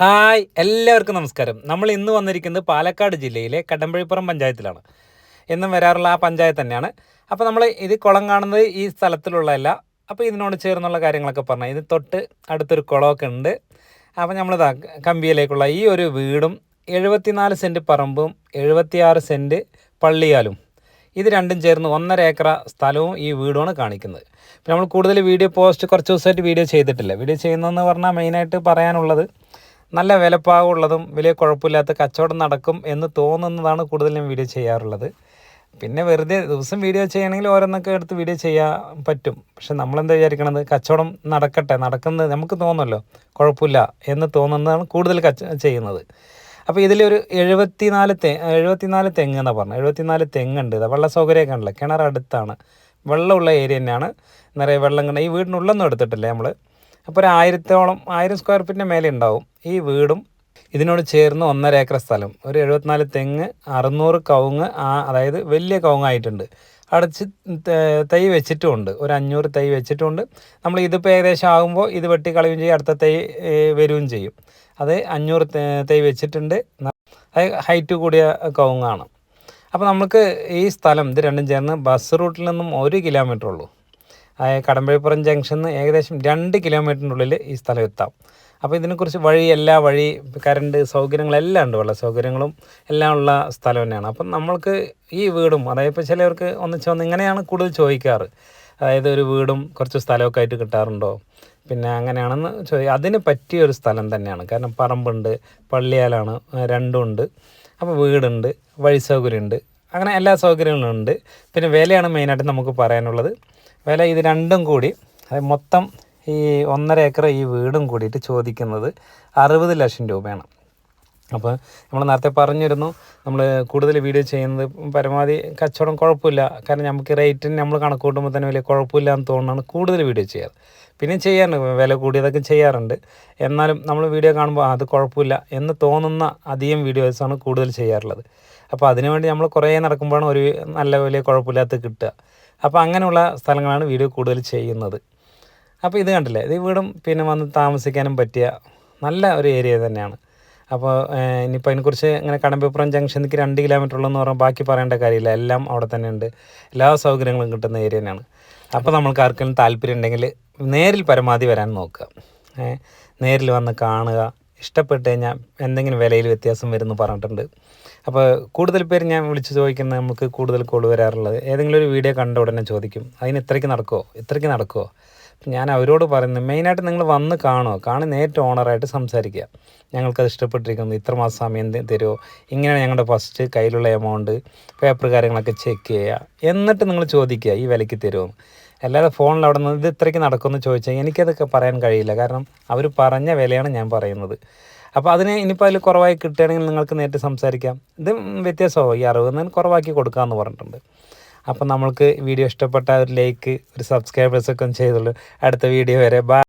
Hi എല്ലാവർക്കും നമസ്കാരം. നമ്മൾ ഇന്ന് വന്നിരിക്കുന്നത് പാലക്കാട് ജില്ലയിലെ കടമ്പഴിപ്പുറം പഞ്ചായത്തിലാണ്. എന്നും വരാറുള്ള ആ പഞ്ചായത്ത് തന്നെയാണ്. അപ്പോൾ നമ്മൾ ഇത് കുളം കാണുന്നത് ഈ സ്ഥലത്തിലുള്ളതല്ല അപ്പോൾ ഇതിനോട് ചേർന്നുള്ള കാര്യങ്ങളൊക്കെ പറഞ്ഞു ഇത് തൊട്ട് അടുത്തൊരു കുളമൊക്കെ ഉണ്ട്. അപ്പോൾ നമ്മളിതാ കമ്പിയിലേക്കുള്ള ഈ ഒരു വീടും എഴുപത്തിനാല് സെന്റ് പറമ്പും എഴുപത്തിയാറ് സെന്റ് പള്ളിയാലും. ഇത് രണ്ടും ചേർന്ന് ഒന്നര ഏക്കർ സ്ഥലവും ഈ വീടുമാണ് കാണിക്കുന്നത്. നമ്മൾ കൂടുതൽ വീഡിയോ പോസ്റ്റ് കുറച്ച് ദിവസമായിട്ട് വീഡിയോ ചെയ്തിട്ടില്ല. വീഡിയോ ചെയ്യുന്നതെന്ന് പറഞ്ഞാൽ മെയിനായിട്ട് പറയാനുള്ളത് നല്ല വിലപ്പാകുള്ളതും വലിയ കുഴപ്പമില്ലാത്ത കച്ചവടം നടക്കും എന്ന് തോന്നുന്നതാണ് കൂടുതൽ ഞാൻ വീഡിയോ ചെയ്യാറുള്ളത്. പിന്നെ വെറുതെ ദിവസം വീഡിയോ ചെയ്യണമെങ്കിൽ ഓരോന്നൊക്കെ എടുത്ത് വീഡിയോ ചെയ്യാൻ പറ്റും. പക്ഷെ നമ്മളെന്താ വിചാരിക്കണത്? കച്ചവടം നടക്കട്ടെ നടക്കുന്നത് നമുക്ക് തോന്നുമല്ലോ. കുഴപ്പമില്ല എന്ന് തോന്നുന്നതാണ് കൂടുതൽ കച്ച ചെയ്യുന്നത്. അപ്പോൾ ഇതിലൊരു എഴുപത്തിനാല് തെ എഴുപത്തിനാല് തെങ്ങ് എന്നാണ് പറഞ്ഞത്. എഴുപത്തിനാല് തെങ്ങുണ്ട്. വെള്ള സൗകര്യമൊക്കെ ഉണ്ടല്ലോ കിണർ അടുത്താണ് വെള്ളമുള്ള ഏരിയ തന്നെയാണ്. നിറയെ വെള്ളം കണ്ട ഈ വീടിനുള്ളൊന്നും എടുത്തിട്ടില്ല നമ്മൾ അപ്പോൾ ഒരു ആയിരത്തോളം ആയിരം സ്ക്വയർ ഫീറ്റിന്റെ മേലെ ഉണ്ടാവും. ഈ വീടും ഇതിനോട് ചേർന്ന് ഒന്നര ഏക്കർ സ്ഥലം. ഒരു എഴുപത്തിനാല് തെങ്ങ് അറുന്നൂറ് കവുങ്ങ് ആ അതായത് വലിയ കവുങ്ങായിട്ടുണ്ട്. അടച്ച് തൈ വെച്ചിട്ടുമുണ്ട്. ഒരു അഞ്ഞൂറ് തൈ വെച്ചിട്ടുമുണ്ട്. നമ്മൾ ഇതിപ്പോൾ ഏകദേശം ആകുമ്പോൾ ഇത് വെട്ടി കളയുകയും ചെയ്യും അടുത്ത തൈ വരികയും ചെയ്യും. അത് അഞ്ഞൂറ് തൈ വെച്ചിട്ടുണ്ട്. അത് ഹൈറ്റ് കൂടിയ കവുങ്ങാണ്. അപ്പോൾ നമുക്ക് ഈ സ്ഥലം ഇത് രണ്ടും ചേർന്ന് ബസ് റൂട്ടിൽ നിന്നും ഒരു കിലോമീറ്റർ ഉള്ളൂ. കടമ്പഴിപ്പുറം ജംഗ്ഷനിൽ നിന്ന് ഏകദേശം രണ്ട് കിലോമീറ്ററിനുള്ളിൽ ഈ സ്ഥലം എത്താം. അപ്പോൾ ഇതിനെക്കുറിച്ച് വഴി എല്ലാ വഴി കറണ്ട് സൗകര്യങ്ങളെല്ലാം ഉണ്ട്. വെള്ള സൗകര്യങ്ങളും എല്ലാം ഉള്ള സ്ഥലം തന്നെയാണ്. അപ്പം നമ്മൾക്ക് ഈ വീടും അതായത് ഇപ്പോൾ ചിലവർക്ക് ഒന്നിച്ച് വന്ന് ഇങ്ങനെയാണ് കൂടുതൽ ചോദിക്കാറ്. അതായത് ഒരു വീടും കുറച്ച് സ്ഥലമൊക്കെ ആയിട്ട് കിട്ടാറുണ്ടോ? പിന്നെ അങ്ങനെയാണെന്ന് ചോദി അതിന് പറ്റിയ ഒരു സ്ഥലം തന്നെയാണ്. കാരണം പറമ്പുണ്ട് പള്ളിയാലാണ് രണ്ടുമുണ്ട് അപ്പോൾ വീടുണ്ട് വഴി സൗകര്യമുണ്ട്. അങ്ങനെ എല്ലാ സൗകര്യങ്ങളും ഉണ്ട്. പിന്നെ വിലയാണ് മെയിനായിട്ട് നമുക്ക് പറയാനുള്ളത്. വില ഇത് രണ്ടും കൂടി അതായത് മൊത്തം ഈ ഒന്നര ഏക്കർ ഈ വീടും കൂടിയിട്ട് ചോദിക്കുന്നത് അറുപത് ലക്ഷം രൂപയാണ്. അപ്പോൾ നമ്മൾ നേരത്തെ പറഞ്ഞിരുന്നു നമ്മൾ കൂടുതൽ വീഡിയോ ചെയ്യുന്നത് പരമാവധി കച്ചവടം കുഴപ്പമില്ല. കാരണം നമുക്ക് റേറ്റിന് നമ്മൾ കണക്ക് കൂട്ടുമ്പോൾ തന്നെ വലിയ കുഴപ്പമില്ല എന്ന് തോന്നുന്നതാണ് കൂടുതൽ വീഡിയോ ചെയ്യാറ്. പിന്നെ ചെയ്യാറുണ്ട് വില കൂടിയതൊക്കെ ചെയ്യാറുണ്ട്. എന്നാലും നമ്മൾ വീഡിയോ കാണുമ്പോൾ അത് കുഴപ്പമില്ല എന്ന് തോന്നുന്ന അധികം വീഡിയോസാണ് കൂടുതൽ ചെയ്യാറുള്ളത്. അപ്പോൾ അതിനുവേണ്ടി നമ്മൾ കുറേ നടക്കുമ്പോഴാണ് ഒരു നല്ല വലിയ കുഴപ്പമില്ലാത്ത കിട്ടുക. അപ്പോൾ അങ്ങനെയുള്ള സ്ഥലങ്ങളാണ് വീഡിയോ കൂടുതൽ ചെയ്യുന്നത്. അപ്പോൾ ഇത് കണ്ടില്ലേ? ഇത് വീടും പിന്നെ വന്ന് താമസിക്കാനും പറ്റിയ നല്ല ഒരു ഏരിയ തന്നെയാണ്. അപ്പോൾ ഇനിയിപ്പോൾ അതിനെക്കുറിച്ച് ഇങ്ങനെ കടമ്പപ്പുറം ജംഗ്ഷനിലേക്ക് രണ്ട് കിലോമീറ്റർ ഉള്ളതെന്ന് പറഞ്ഞാൽ ബാക്കി പറയേണ്ട കാര്യമില്ല. എല്ലാം അവിടെ തന്നെ ഉണ്ട് എല്ലാ സൗകര്യങ്ങളും കിട്ടുന്ന ഏരിയ തന്നെയാണ്. അപ്പോൾ നമ്മൾക്ക് ആർക്കെങ്കിലും താല്പര്യം ഉണ്ടെങ്കിൽ നേരിൽ പരമാവധി വരാൻ നോക്കുക. നേരിൽ വന്ന് കാണുക. ഇഷ്ടപ്പെട്ട് കഴിഞ്ഞാൽ എന്തെങ്കിലും വിലയിൽ വ്യത്യാസം വരുമെന്ന് പറഞ്ഞിട്ടുണ്ട്. അപ്പോൾ കൂടുതൽ പേര് ഞാൻ വിളിച്ച് ചോദിക്കുന്നത് നമുക്ക് കൂടുതൽ കോൾ വരാറുള്ളത് ഏതെങ്കിലും ഒരു വീഡിയോ കണ്ട ഉടനെ ചോദിക്കും അതിന് ഇത്രയ്ക്ക് നടക്കുമോ ഇത്രയ്ക്ക് നടക്കുമോ ഞാൻ അവരോട് പറയുന്നത് മെയിനായിട്ട് നിങ്ങൾ വന്ന് കാണുമോ കാണി നേരിട്ട് ഓണറായിട്ട് സംസാരിക്കുക. ഞങ്ങൾക്കത് ഇഷ്ടപ്പെട്ടിരിക്കുന്നു. ഇത്ര മാസം സമയം തരുമോ ഇങ്ങനെയാണ് ഞങ്ങളുടെ ഫസ്റ്റ് കയ്യിലുള്ള എമൗണ്ട് പേപ്പർ കാര്യങ്ങളൊക്കെ ചെക്ക് ചെയ്യുക. എന്നിട്ട് നിങ്ങൾ ചോദിക്കുക ഈ വിലയ്ക്ക് തരുമോ അല്ലാതെ ഫോണിൽ അവിടെ നിന്ന് ഇത് ഇത്രയ്ക്ക് നടക്കുമെന്ന് ചോദിച്ചാൽ എനിക്കതൊക്കെ പറയാൻ കഴിയില്ല. കാരണം അവർ പറഞ്ഞ വിലയാണ് ഞാൻ പറയുന്നത്. അപ്പോൾ അതിന് ഇനിയിപ്പോൾ അതിൽ കുറവായി കിട്ടുകയാണെങ്കിൽ നിങ്ങൾക്ക് നേരിട്ട് സംസാരിക്കാം. ഇത് വ്യത്യാസമോ ഈ അറുപതിന് കുറവാക്കി കൊടുക്കാമെന്ന് പറഞ്ഞിട്ടുണ്ട്. അപ്പോൾ നമ്മൾക്ക് വീഡിയോ ഇഷ്ടപ്പെട്ട ഒരു ലൈക്ക് ഒരു സബ്സ്ക്രൈബേഴ്സൊക്കെ ഒന്ന് ചെയ്തുള്ളൂ. അടുത്ത വീഡിയോ വരെ. ബൈ